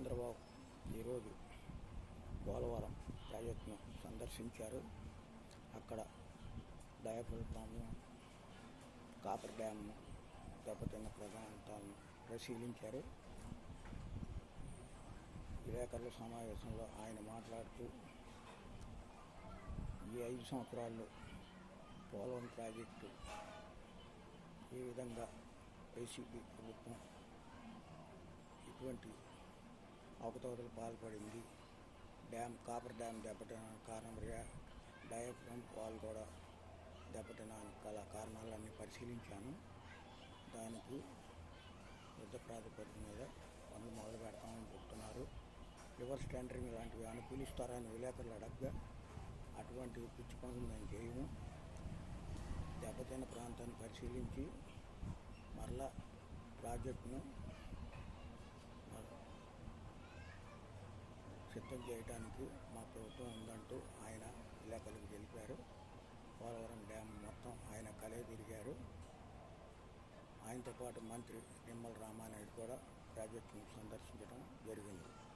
చంద్రబాబు ఈరోజు పోలవరం ప్రాజెక్టును సందర్శించారు. అక్కడ డయాఫుల్ ప్రాంతం కాపర్ డ్యామ్ దెబ్బతిన్న ప్రాంతాలను పరిశీలించారు. విలేకరుల సమావేశంలో ఆయన మాట్లాడుతూ ఈ ఐదు సంవత్సరాల్లో పోలవరం ప్రాజెక్టు ఏ విధంగా వైసీపీ ప్రభుత్వం ఇటువంటి అవకతవకలు పాల్పడింది. డ్యామ్ కాపర్ డ్యామ్ దెబ్బతిన కారణం రియా- డయాఫ్రమ్ వాల్ కూడా దెబ్బతినడానికి గల కారణాలన్నీ పరిశీలించాను. దానికి యుద్ధ ప్రాతిపదిక మీద పనులు మొదలు పెడతామని చెప్తున్నారు. రివర్స్ టెండరింగ్ లాంటివి అని విలేకరులు అడగ్గా అటువంటి పిచ్చి పనులు మేము చేయము. దెబ్బతిన్న ప్రాంతాన్ని పరిశీలించి మరలా ప్రాజెక్టును సిద్ధం చేయడానికి మా ప్రభుత్వం ఉందంటూ ఆయన విలేకరులకు తెలిపారు. పోలవరం డ్యామ్ మొత్తం ఆయన కలే తిరిగారు. ఆయనతో పాటు మంత్రి నిమ్మల రామానాయుడు కూడా ప్రాజెక్టును సందర్శించడం జరిగింది.